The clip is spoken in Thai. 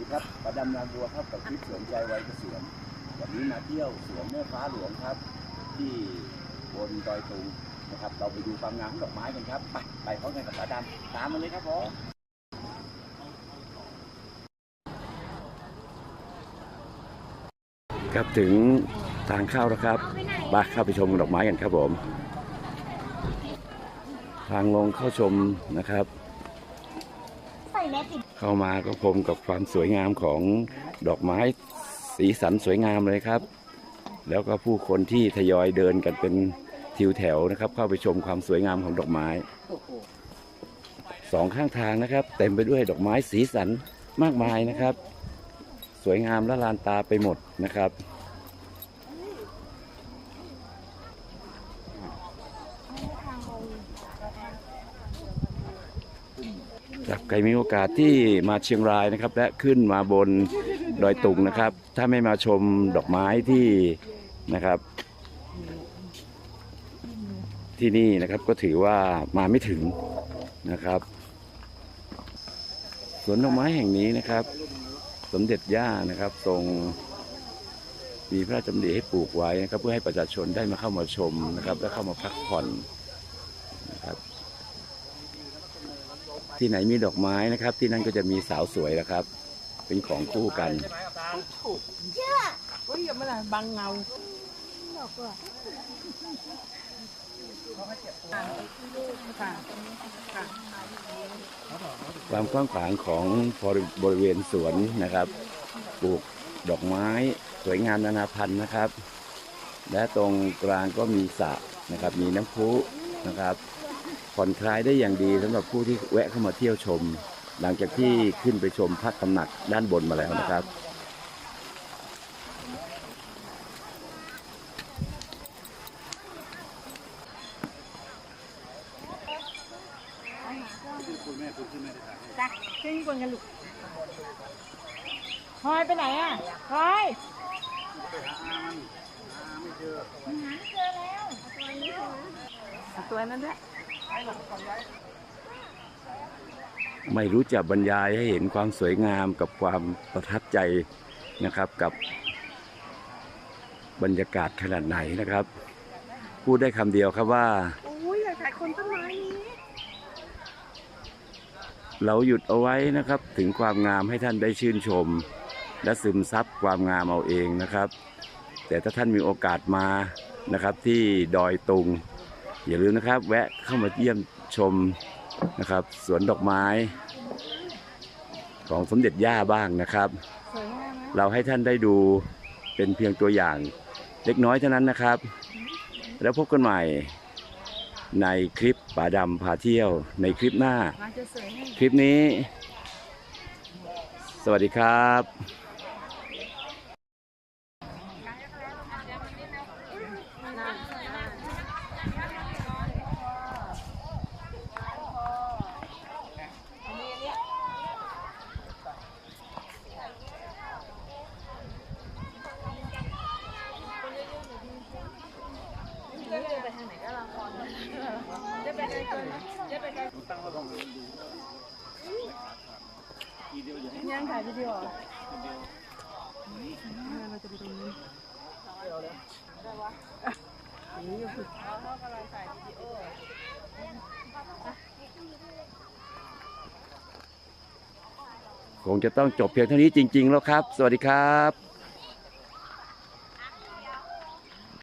ดีครับประดำนาบัวครับกับคลิปสวนใจไวัยเกษียณวันนี้มาเที่ยวสวนแม่ฟ้าหลวงครับ ที่บนดอยตุงนะครับ เราไปดูความงามของดอกไม้กันครับ ไปไปพร้อมกันกับป้าดำตามมาเลยครับผมครับถึงทางเข้าแล้วครับมาเข้าไปชมดอกไม้กันครับผม ทางลงเข้าชมนะครับ เข้ามาก็พบกับความสวยงามของดอกไม้สีสันสวยงามเลยครับ แล้วก็ผู้คนที่ทยอยเดินกันเป็นทิวแถวนะครับ เข้าไปชมความสวยงามของดอกไม้สองข้างทางนะครับ เต็มไปด้วยดอกไม้สีสันมากมายนะครับ สวยงามและลานตาไปหมดนะครับ ครับใครมีโอกาสที่มาเชียงรายนะครับ และขึ้นมาบนดอยตุงนะครับ ถ้าไม่มาชมดอกไม้ที่นะครับ ที่นี่นะครับก็ถือว่ามาไม่ถึงนะครับสวนดอกไม้แห่งนี้นะครับ สมเด็จย่านะครับทรงมีพระราชดำริให้ปลูกไว้นะครับ เพื่อให้ประชาชนได้มาเข้ามาชมนะครับ และเข้ามาพักผ่อนนะครับ ที่ไหนมีดอกไม้นะครับ ที่นั่นก็จะมีสาวสวยนะครับ เป็นของคู่กันเฮ้ยอย่ามาละบังเงาดอกบัวค่ะความกว้างขวางของบริเวณสวนนะครับ ปลูกดอกไม้สวยงามนานาพันธุ์นะครับ และตรงกลางก็มีสระนะครับ มีน้ำพุนะครับ ผ่อนคลายได้อย่างดีสำหรับผู้ที่แวะเข้ามาเที่ยวชม หลังจากที่ขึ้นไปชมพระตำหนักด้านบนมาแล้วนะครับจ้ะขึ้นบนกันลูกพลอยไปไหนอะพลอยเอาตัวนั้นด้วย ไม่รู้จะบรรยายให้เห็นความสวยงามกับความประทับใจนะครับกับบรรยากาศขนาดไหนนะครับ พูดได้คำเดียวครับว่าเราหยุดเอาไว้นะครับถึงความงามให้ท่านได้ชื่นชม และซึมซับความงามเอาเองนะครับ แต่ถ้าท่านมีโอกาสมานะครับที่ดอยตุง อย่าลืมนะครับ แวะเข้ามาเยี่ยมชมนะครับ สวนดอกไม้ ของสมเด็จย่าบ้างนะครับสวยงามนะเราให้ท่านได้ดูเป็นเพียงตัวอย่างเล็กน้อยเท่านั้นนะครับ แล้วพบกันใหม่ในคลิปป่าดำพาเที่ยวในคลิปหน้ามาจะสวยให้คลิปนี้ สวัสดีครับ ยังถ่ายวิดีโอเราจะไปตรงนี้เขากำลังใส่วิดีโอคงจะต้องจบเพียงเท่านี้จริง ๆ แล้วครับ สวัสดีครับ